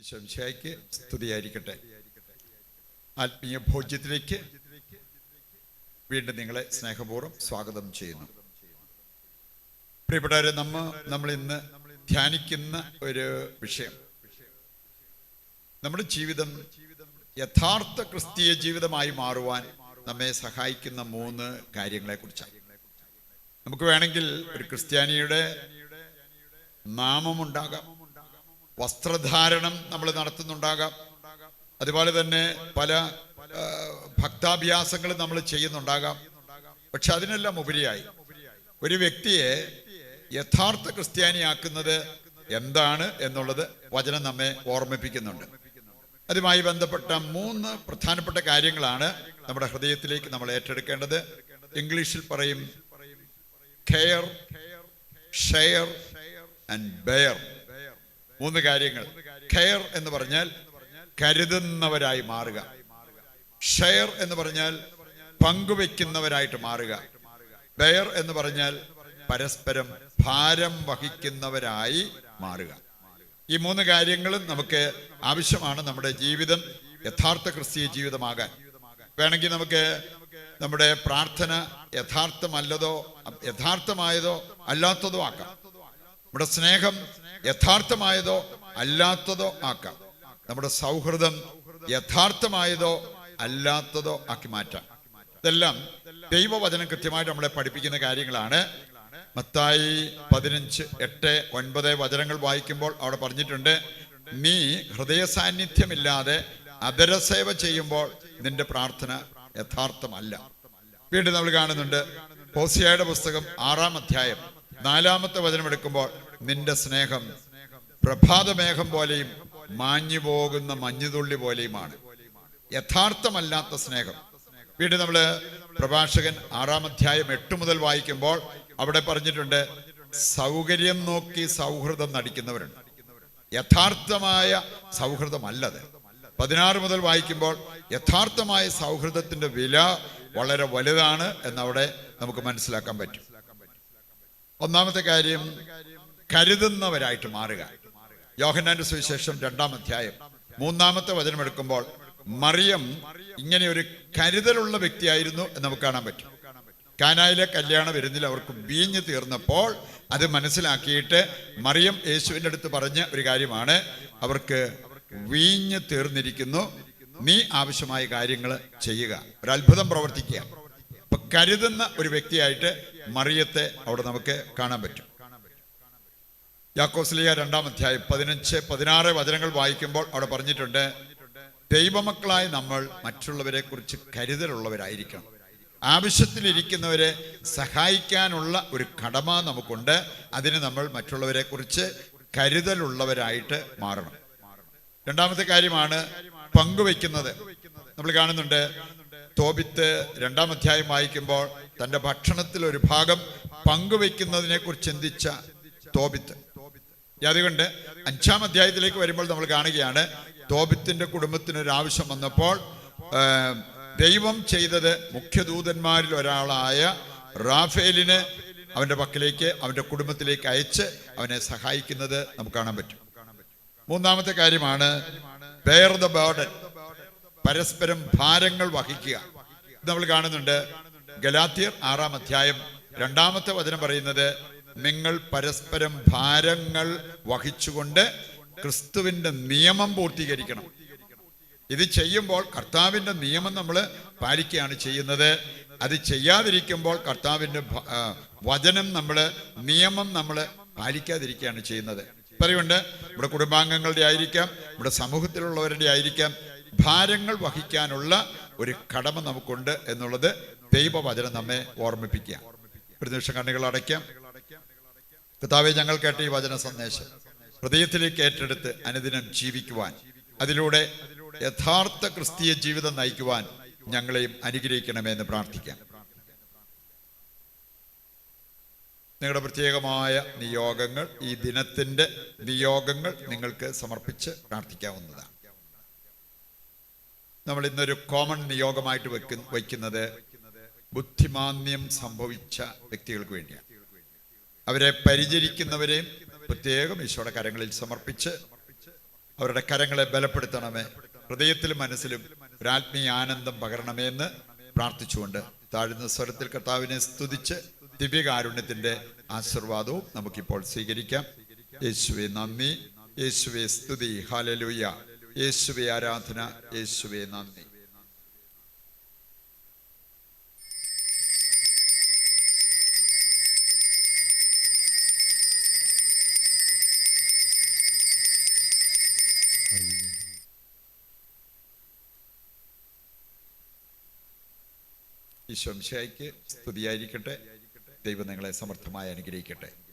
ഈശോമിശിഹായ്ക്ക് സ്തുതിയായിരിക്കട്ടെ. ആത്മീയ ഭോജ്യത്തിലേക്ക് വീണ്ടും നിങ്ങളെ സ്നേഹപൂർവം സ്വാഗതം ചെയ്യുന്നു. പ്രിയപ്പെട്ടവരെ നമ്മ നമ്മൾ ഇന്ന് ധ്യാനിക്കുന്ന ഒരു വിഷയം. നമ്മുടെ ജീവിതം യഥാർത്ഥ ക്രിസ്തീയ ജീവിതമായി മാറുവാൻ നമ്മെ സഹായിക്കുന്ന മൂന്ന് കാര്യങ്ങളെ കുറിച്ചാണ് നമുക്ക് വേണമെങ്കിൽ ഒരു ക്രിസ്ത്യാനിയുടെ നാമമുണ്ടാകാം. വസ്ത്രധാരണം നമ്മൾ നടത്തുന്നുണ്ടാകാം. അതുപോലെ തന്നെ പല ഭക്താഭ്യാസങ്ങൾ നമ്മൾ ചെയ്യുന്നുണ്ടാകാം. പക്ഷെ അതിനെല്ലാം ഉപരിയായി. ഒരു വ്യക്തിയെ യഥാർത്ഥ ക്രിസ്ത്യാനിയാക്കുന്നത് എന്താണ് എന്നുള്ളത് വചനം നമ്മെ ഓർമ്മിപ്പിക്കുന്നുണ്ട്. അതുമായി ബന്ധപ്പെട്ട മൂന്ന് പ്രധാനപ്പെട്ട കാര്യങ്ങളാണ് നമ്മുടെ ഹൃദയത്തിലേക്ക് നമ്മൾ ഏറ്റെടുക്കേണ്ടത്. ഇംഗ്ലീഷിൽ പറയും കെയർ ഷെയർ ആൻഡ് ബെയർ. മൂന്ന് കാര്യങ്ങൾ. കെയർ എന്ന് പറഞ്ഞാൽ കരുതുന്നവരായി മാറുക. ഷെയർ എന്ന് പറഞ്ഞാൽ പങ്കുവെക്കുന്നവരായിട്ട് മാറുക. ബെയർ എന്ന് പറഞ്ഞാൽ പരസ്പരം ഭാരം വഹിക്കുന്നവരായി മാറുക. ഈ മൂന്ന് കാര്യങ്ങളും നമുക്ക് ആവശ്യമാണ് നമ്മുടെ ജീവിതം യഥാർത്ഥ ക്രിസ്തീയ ജീവിതമാകാൻ. വേണമെങ്കിൽ നമുക്ക് നമ്മുടെ പ്രാർത്ഥന യഥാർത്ഥമല്ലതോ യഥാർത്ഥമായതോ അല്ലാത്തതോ ആക്കാം. നമ്മുടെ സ്നേഹം യഥാർത്ഥമായതോ അല്ലാത്തതോ ആക്കാം. നമ്മുടെ സൗഹൃദം യഥാർത്ഥമായതോ അല്ലാത്തതോ ആക്കി മാറ്റാം. ഇതെല്ലാം ദൈവവചനം കൃത്യമായിട്ട് നമ്മളെ പഠിപ്പിക്കുന്ന കാര്യങ്ങളാണ്. മത്തായി പതിനഞ്ച് എട്ട് ഒൻപത് വചനങ്ങൾ വായിക്കുമ്പോൾ അവിടെ പറഞ്ഞിട്ടുണ്ട് നീ ഹൃദയ സാന്നിധ്യമില്ലാതെ അപരസേവ ചെയ്യുമ്പോൾ നിന്റെ പ്രാർത്ഥന യഥാർത്ഥമല്ല. വീണ്ടും നമ്മൾ കാണുന്നുണ്ട് ഹോസിയായുടെ പുസ്തകം ആറാം അധ്യായം നാലാമത്തെ വചനം എടുക്കുമ്പോൾ നിന്റെ സ്നേഹം പ്രഭാതമേഘം പോലെയും മാഞ്ഞു പോകുന്ന മഞ്ഞുതുള്ളി പോലെയുമാണ്. യഥാർത്ഥമല്ലാത്ത സ്നേഹം. വീണ്ടും നമ്മൾ പ്രഭാഷകൻ ആറാം അധ്യായം എട്ട് മുതൽ വായിക്കുമ്പോൾ അവിടെ പറഞ്ഞിട്ടുണ്ട് സൗകര്യം നോക്കി സൗഹൃദം നടിക്കുന്നവരുണ്ട്. യഥാർത്ഥമായ സൗഹൃദമല്ലത്. പതിനാറ് മുതൽ വായിക്കുമ്പോൾ യഥാർത്ഥമായ സൗഹൃദത്തിന്റെ വില വളരെ വലുതാണ് എന്നവിടെ നമുക്ക് മനസ്സിലാക്കാൻ പറ്റും. ഒന്നാമത്തെ കാര്യം കരുതുന്നവരായിട്ട് മാറുക. യോഹന്നാന്റെ സുവിശേഷം രണ്ടാം അധ്യായം. മൂന്നാമത്തെ വചനമെടുക്കുമ്പോൾ മറിയം ഇങ്ങനെ ഒരു കരുതലുള്ള വ്യക്തിയായിരുന്നു എന്ന് നമുക്ക് കാണാൻ പറ്റും. കാനായിലെ കല്യാണ വിരുന്നിൽ അവർക്ക് വീഞ്ഞ് തീർന്നപ്പോൾ അത് മനസ്സിലാക്കിയിട്ട് മറിയം യേശുവിന്റെ അടുത്ത് പറഞ്ഞ ഒരു കാര്യമാണ്. അവർക്ക് വീഞ്ഞ് തീർന്നിരിക്കുന്നു. നീ ആവശ്യമായ കാര്യങ്ങൾ ചെയ്യുക. ഒരു അത്ഭുതം പ്രവർത്തിക്കുക. അപ്പൊ കരുതുന്ന ഒരു വ്യക്തിയായിട്ട് മറിയത്തെ അവിടെ നമുക്ക് കാണാൻ പറ്റും. യാക്കോസ്ലിയ രണ്ടാം അധ്യായം പതിനഞ്ച് പതിനാറ് വചനങ്ങൾ വായിക്കുമ്പോൾ അവിടെ പറഞ്ഞിട്ടുണ്ട് ദൈവമക്കളായി നമ്മൾ മറ്റുള്ളവരെ കുറിച്ച് കരുതലുള്ളവരായിരിക്കണം. ആവശ്യത്തിലിരിക്കുന്നവരെ സഹായിക്കാനുള്ള ഒരു കടമ നമുക്കുണ്ട്. അതിന് നമ്മൾ മറ്റുള്ളവരെ കുറിച്ച് കരുതലുള്ളവരായിട്ട് മാറണം. രണ്ടാമത്തെ കാര്യമാണ് പങ്കുവെക്കുന്നത് നമ്മൾ കാണുന്നുണ്ട് തോബിത്ത് രണ്ടാം അധ്യായം വായിക്കുമ്പോൾ തന്റെ ഭക്ഷണത്തിൽ ഒരു ഭാഗം പങ്കുവെക്കുന്നതിനെ കുറിച്ച് ചിന്തിച്ച തോബിത്ത്. അതുകൊണ്ട് അഞ്ചാം അധ്യായത്തിലേക്ക് വരുമ്പോൾ നമ്മൾ കാണുകയാണ് തോബിത്തിന്റെ കുടുംബത്തിന് ഒരു ആവശ്യം വന്നപ്പോൾ ദൈവം ചെയ്തത് മുഖ്യദൂതന്മാരിൽ ഒരാളായ റാഫേലിന് അവന്റെ പക്കലേക്ക് അവന്റെ കുടുംബത്തിലേക്ക് അയച്ച് അവനെ സഹായിക്കുന്നത് നമുക്ക് കാണാൻ പറ്റും. മൂന്നാമത്തെ കാര്യമാണ് ബെയർ ദ ബേർഡൻ പരസ്പരം ഭാരങ്ങൾ വഹിക്കുക. നമ്മൾ കാണുന്നുണ്ട്. ഗലാത്തിയർ ആറാം അധ്യായം രണ്ടാമത്തെ വചനം പറയുന്നത് നിങ്ങൾ പരസ്പരം ഭാരങ്ങൾ വഹിച്ചുകൊണ്ട് ക്രിസ്തുവിന്റെ നിയമം പൂർത്തീകരിക്കണം. ഇത് ചെയ്യുമ്പോൾ കർത്താവിന്റെ നിയമം നമ്മൾ പാലിക്കുകയാണ് ചെയ്യുന്നത്. അത് ചെയ്യാതിരിക്കുമ്പോൾ കർത്താവിന്റെ വചനം നമ്മൾ നിയമം നമ്മൾ പാലിക്കാതിരിക്കുകയാണ് ചെയ്യുന്നത്. പറയുണ്ട് നമ്മുടെ കുടുംബാംഗങ്ങളുടെ ആയിരിക്കാം നമ്മുടെ സമൂഹത്തിലുള്ളവരുടെ ആയിരിക്കാം ഭാരങ്ങൾ വഹിക്കാനുള്ള ഒരു കടമ നമുക്കുണ്ട് എന്നുള്ളത് ദൈവവചനം നമ്മെ ഓർമ്മിപ്പിക്കുക. ഒരു നിമിഷം കണ്ണുകൾ അടയ്ക്കാം. കർത്താവെ ഞങ്ങൾ കേട്ട ഈ വചന സന്ദേശം ഹൃദയത്തിലേക്ക് ഏറ്റെടുത്ത് അനുദിനം ജീവിക്കുവാൻ അതിലൂടെ യഥാർത്ഥ ക്രിസ്തീയ ജീവിതം നയിക്കുവാൻ ഞങ്ങളെയും അനുഗ്രഹിക്കണമെന്ന് പ്രാർത്ഥിക്കാം. നിങ്ങളുടെ പ്രത്യേകമായ നിയോഗങ്ങൾ ഈ ദിനത്തിന്റെ നിയോഗങ്ങൾ നിങ്ങൾക്ക് സമർപ്പിച്ച് പ്രാർത്ഥിക്കാവുന്നതാണ്. നമ്മൾ ഇന്നൊരു കോമൺ നിയോഗമായിട്ട് വെക്കുന്ന വയ്ക്കുന്നത് ബുദ്ധിമാന്യം സംഭവിച്ച വ്യക്തികൾക്ക് വേണ്ടിയാണ്. അവരെ പരിചരിക്കുന്നവരെയും പ്രത്യേകം ഈശോയുടെ കരങ്ങളിൽ സമർപ്പിച്ച് അവരുടെ കരങ്ങളെ ബലപ്പെടുത്തണമേ ഹൃദയത്തിലും മനസ്സിലും ഒരാത്മീയ ആനന്ദം പകരണമേ എന്ന് പ്രാർത്ഥിച്ചുകൊണ്ട് താഴ്ന്ന സ്വരത്തിൽ കർത്താവിനെ സ്തുതിച്ച് ദിവ്യകാരുണ്യത്തിന്റെ ആശീർവാദവും നമുക്കിപ്പോൾ സ്വീകരിക്കാം. യേശുവെ നന്ദി. യേശുവെ സ്തുതി. ഹാലലൂയ യേശുവെ ആരാധന യേശുവെ നന്ദി. ഈശ്വംശയ്ക്ക് സ്തുതിയായിരിക്കട്ടെ. ദൈവം നിങ്ങളെ സമർത്ഥമായി അനുഗ്രഹിക്കട്ടെ.